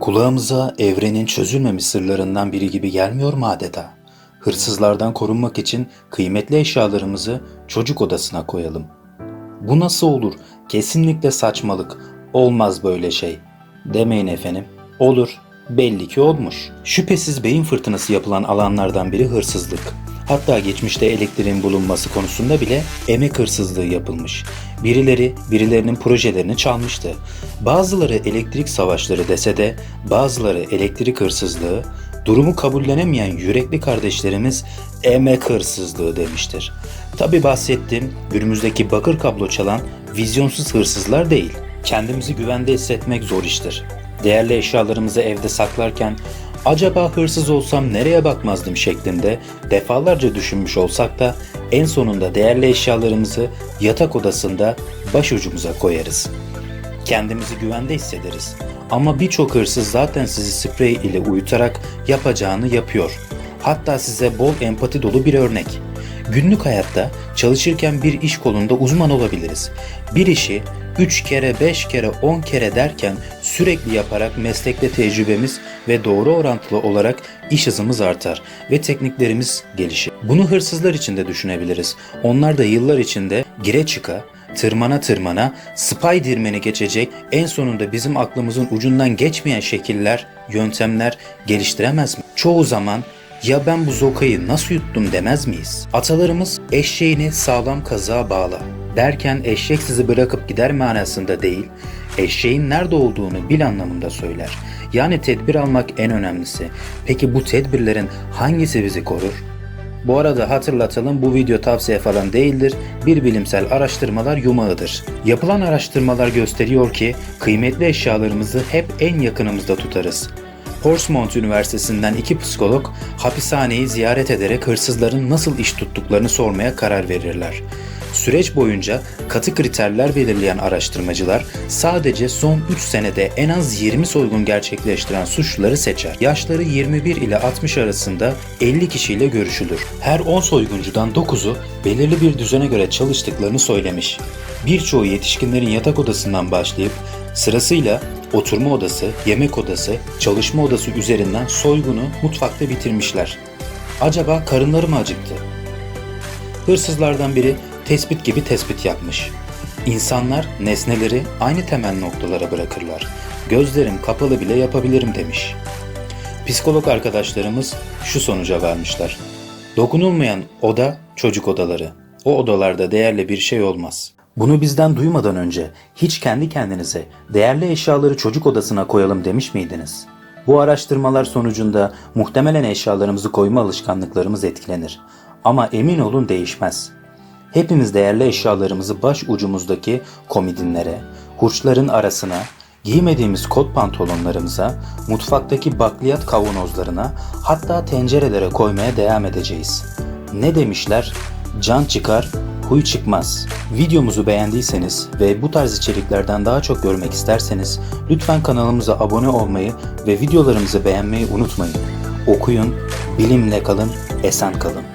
Kulağımıza evrenin çözülmemiş sırlarından biri gibi gelmiyor mu adeta? Hırsızlardan korunmak için kıymetli eşyalarımızı çocuk odasına koyalım. Bu nasıl olur? Kesinlikle saçmalık. Olmaz böyle şey. Demeyin efendim. Olur. Belli ki olmuş. Şüphesiz beyin fırtınası yapılan alanlardan biri hırsızlık. Hatta geçmişte elektriğin bulunması konusunda bile emek hırsızlığı yapılmış. Birileri birilerinin projelerini çalmıştı. Bazıları elektrik savaşları dese de bazıları elektrik hırsızlığı, durumu kabullenemeyen yürekli kardeşlerimiz emek hırsızlığı demiştir. Tabi bahsettiğim günümüzdeki bakır kablo çalan vizyonsuz hırsızlar değil. Kendimizi güvende hissetmek zor iştir. Değerli eşyalarımızı evde saklarken acaba hırsız olsam nereye bakmazdım şeklinde defalarca düşünmüş olsak da en sonunda değerli eşyalarımızı yatak odasında başucumuza koyarız. Kendimizi güvende hissederiz. Ama birçok hırsız zaten sizi sprey ile uyutarak yapacağını yapıyor. Hatta size bol empati dolu bir örnek. Günlük hayatta çalışırken bir iş kolunda uzman olabiliriz. Bir işi 3 kere, 5 kere, 10 kere derken sürekli yaparak meslekte tecrübemiz ve doğru orantılı olarak iş hızımız artar ve tekniklerimiz gelişir. Bunu hırsızlar için de düşünebiliriz. Onlar da yıllar içinde gire çıka, tırmana tırmana Spiderman'i geçecek en sonunda bizim aklımızın ucundan geçmeyen şekiller, yöntemler geliştiremez mi? Çoğu zaman ya ben bu zokayı nasıl yuttum demez miyiz? Atalarımız eşeğini sağlam kazığa bağla derken eşek sizi bırakıp gider manasında değil, eşeğin nerede olduğunu bil anlamında söyler. Yani tedbir almak en önemlisi. Peki bu tedbirlerin hangisi bizi korur? Bu arada hatırlatalım bu video tavsiye falan değildir. Bir bilimsel araştırmalar yumağıdır. Yapılan araştırmalar gösteriyor ki kıymetli eşyalarımızı hep en yakınımızda tutarız. Portsmouth Üniversitesi'nden iki psikolog hapishaneyi ziyaret ederek hırsızların nasıl iş tuttuklarını sormaya karar verirler. Süreç boyunca katı kriterler belirleyen araştırmacılar sadece son 3 senede en az 20 soygun gerçekleştiren suçluları seçer. Yaşları 21 ile 60 arasında 50 kişiyle görüşülür. Her 10 soyguncudan 9'u belirli bir düzene göre çalıştıklarını söylemiş. Birçoğu yetişkinlerin yatak odasından başlayıp sırasıyla oturma odası, yemek odası, çalışma odası üzerinden soygunu mutfakta bitirmişler. Acaba karınları mı acıktı? Hırsızlardan biri tespit gibi tespit yapmış. İnsanlar nesneleri aynı temel noktalara bırakırlar. Gözlerim kapalı bile yapabilirim demiş. Psikolog arkadaşlarımız şu sonuca varmışlar. Dokunulmayan oda çocuk odaları. O odalarda değerli bir şey olmaz. Bunu bizden duymadan önce hiç kendi kendinize değerli eşyaları çocuk odasına koyalım demiş miydiniz? Bu araştırmalar sonucunda muhtemelen eşyalarımızı koyma alışkanlıklarımız etkilenir. Ama emin olun değişmez. Hepimiz değerli eşyalarımızı baş ucumuzdaki komidinlere, hurçların arasına, giymediğimiz kot pantolonlarımıza, mutfaktaki bakliyat kavanozlarına, hatta tencerelere koymaya devam edeceğiz. Ne demişler? Can çıkar, huy çıkmaz. Videomuzu beğendiyseniz ve bu tarz içeriklerden daha çok görmek isterseniz lütfen kanalımıza abone olmayı ve videolarımızı beğenmeyi unutmayın. Okuyun, bilimle kalın, esen kalın.